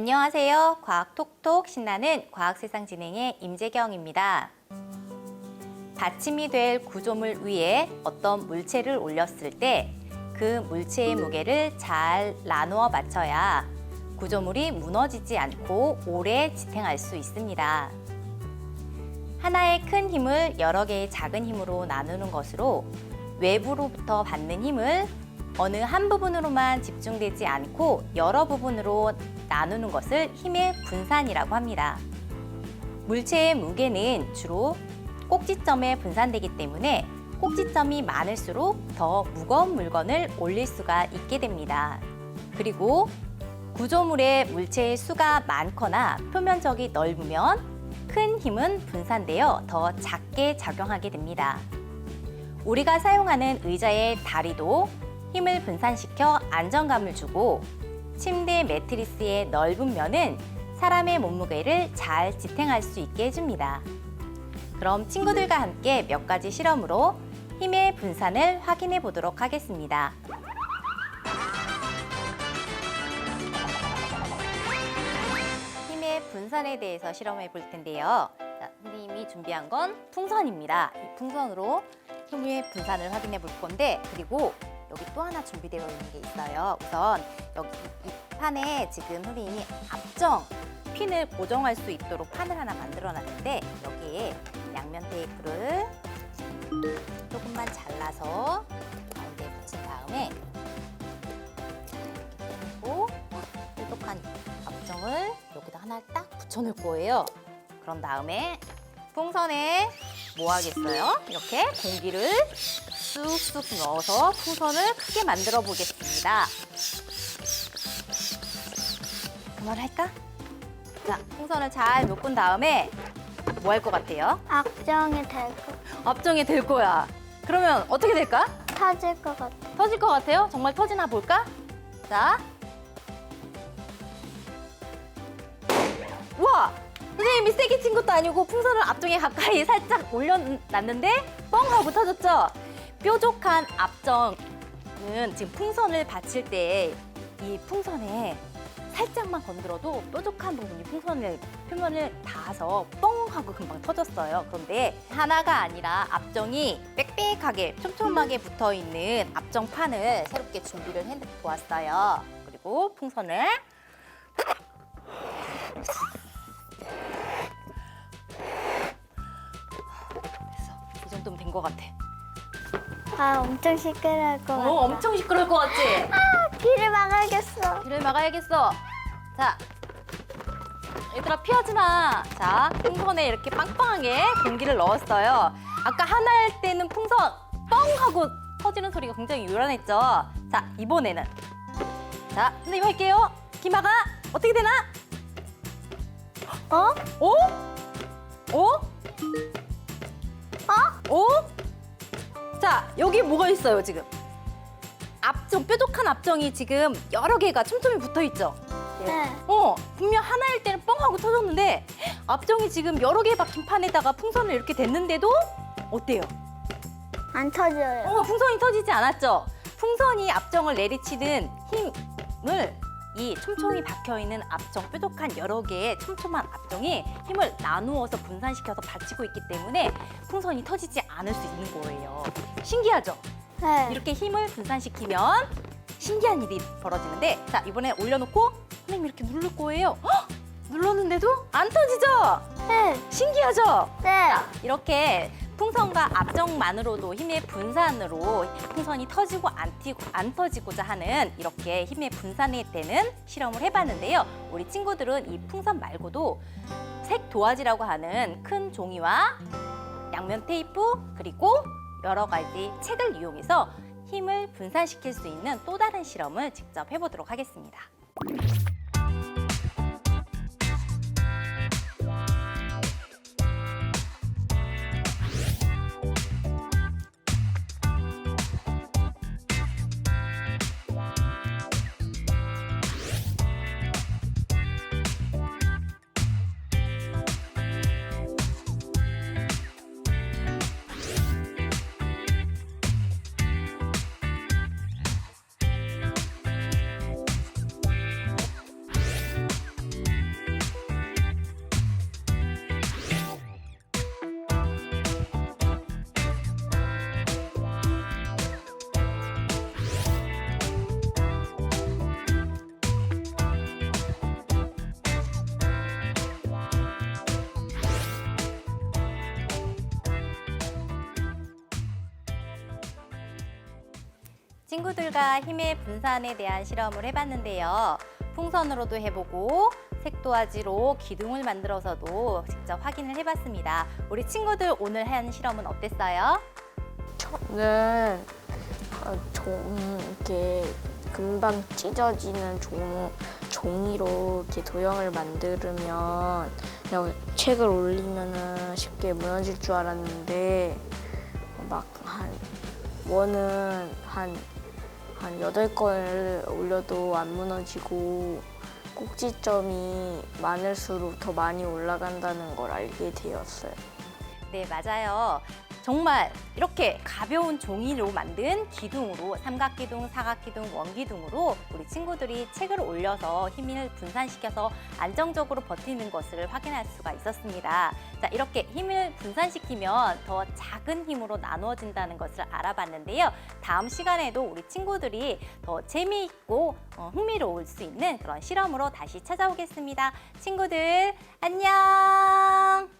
안녕하세요. 과학 톡톡 신나는 과학세상 진행의 임재경입니다. 받침이 될 구조물 위에 어떤 물체를 올렸을 때 그 물체의 무게를 잘 나누어 맞춰야 구조물이 무너지지 않고 오래 지탱할 수 있습니다. 하나의 큰 힘을 여러 개의 작은 힘으로 나누는 것으로 외부로부터 받는 힘을 어느 한 부분으로만 집중되지 않고 여러 부분으로 나누는 것을 힘의 분산이라고 합니다. 물체의 무게는 주로 꼭지점에 분산되기 때문에 꼭지점이 많을수록 더 무거운 물건을 올릴 수가 있게 됩니다. 그리고 구조물의 물체의 수가 많거나 표면적이 넓으면 큰 힘은 분산되어 더 작게 작용하게 됩니다. 우리가 사용하는 의자의 다리도 힘을 분산시켜 안정감을 주고 침대 매트리스의 넓은 면은 사람의 몸무게를 잘 지탱할 수 있게 해줍니다. 그럼 친구들과 함께 몇 가지 실험으로 힘의 분산을 확인해 보도록 하겠습니다. 힘의 분산에 대해서 실험해 볼 텐데요. 자, 선생님이 준비한 건 풍선입니다. 이 풍선으로 힘의 분산을 확인해 볼 건데 그리고 여기 또 하나 준비되어 있는 게 있어요. 우선 여기 이 판에 지금 선생님이 앞정 핀을 고정할 수 있도록 판을 하나 만들어 놨는데 여기에 양면 테이프를 조금만 잘라서 가운데에 붙인 다음에 그리고 뾰족한 앞정을 여기다 하나 딱 붙여놓을 거예요. 그런 다음에 풍선에 뭐 하겠어요? 이렇게 공기를 쑥쑥 넣어서 풍선을 크게 만들어 보겠습니다. 그만할까? 자, 풍선을 잘 묶은 다음에 뭐 할 것 같아요? 악정이 되고 앞정이 될 거야. 그러면 어떻게 될까? 터질 것 같아. 터질 것 같아요? 정말 터지나 볼까? 자. 우와! 선생님이 세게 친 것도 아니고 풍선을 앞쪽에 가까이 살짝 올려놨는데 뻥 하고 터졌죠? 뾰족한 앞정은 지금 풍선을 받칠 때 이 풍선에 살짝만 건드려도 뾰족한 부분이 풍선을 표면을 닿아서 뻥 하고 금방 터졌어요. 그런데 하나가 아니라 앞정이 빽빽하게 촘촘하게 붙어 있는 앞정판을 새롭게 준비를 해 보았어요. 그리고 풍선을. 이 정도면 된 것 같아. 아, 엄청 시끄러울 것 같아. 어, 엄청 시끄러울 것 같지? 길을 막아야겠어. 길을 막아야겠어. 자, 얘들아 피하지 마. 자, 풍선에 이렇게 빵빵하게 공기를 넣었어요. 아까 하나 할 때는 풍선 뻥 하고 터지는 소리가 굉장히 요란했죠. 자, 이번에는 자, 선생님 할게요. 기마가 어떻게 되나? 어? 오? 오? 어? 오? 자, 여기 뭐가 있어요, 지금? 앞정, 뾰족한 앞정이 지금 여러 개가 촘촘히 붙어 있죠? 네. 어, 분명 하나일 때는 뻥 하고 터졌는데 앞정이 지금 여러 개 박힌 판에다가 풍선을 이렇게 댔는데도 어때요? 안 터져요. 어, 풍선이 터지지 않았죠? 풍선이 앞정을 내리치는 힘을 이 촘촘히 박혀 있는 앞정 뾰족한 여러 개의 촘촘한 앞정이 힘을 나누어서 분산시켜서 받치고 있기 때문에 풍선이 터지지 않을 수 있는 거예요. 신기하죠? 네. 이렇게 힘을 분산시키면 신기한 일이 벌어지는데 자 이번에 올려놓고 선생님 이렇게 누를 거예요. 헉! 눌렀는데도 안 터지죠? 네. 신기하죠? 네. 이렇게 풍선과 앞정만으로도 힘의 분산으로 풍선이 터지고 안, 튀고, 안 터지고자 하는 이렇게 힘의 분산이 되는 실험을 해봤는데요. 우리 친구들은 이 풍선 말고도 색 도화지라고 하는 큰 종이와 양면 테이프 그리고 여러 가지 책을 이용해서 힘을 분산시킬 수 있는 또 다른 실험을 직접 해보도록 하겠습니다. 친구들과 힘의 분산에 대한 실험을 해봤는데요. 풍선으로도 해보고 색도화지로 기둥을 만들어서도 직접 확인을 해봤습니다. 우리 친구들 오늘 한 실험은 어땠어요? 저는 어, 종 이렇게 금방 찢어지는 종 종이로 이렇게 도형을 만들면 그냥 책을 올리면은 쉽게 무너질 줄 알았는데 막 한 원은 한 한 여덟 건을 올려도 안 무너지고 꼭지점이 많을수록 더 많이 올라간다는 걸 알게 되었어요. 네, 맞아요. 정말 이렇게 가벼운 종이로 만든 기둥으로 삼각기둥, 사각기둥, 원기둥으로 우리 친구들이 책을 올려서 힘을 분산시켜서 안정적으로 버티는 것을 확인할 수가 있었습니다. 자, 이렇게 힘을 분산시키면 더 작은 힘으로 나누어진다는 것을 알아봤는데요. 다음 시간에도 우리 친구들이 더 재미있고 어, 흥미로울 수 있는 그런 실험으로 다시 찾아오겠습니다. 친구들, 안녕!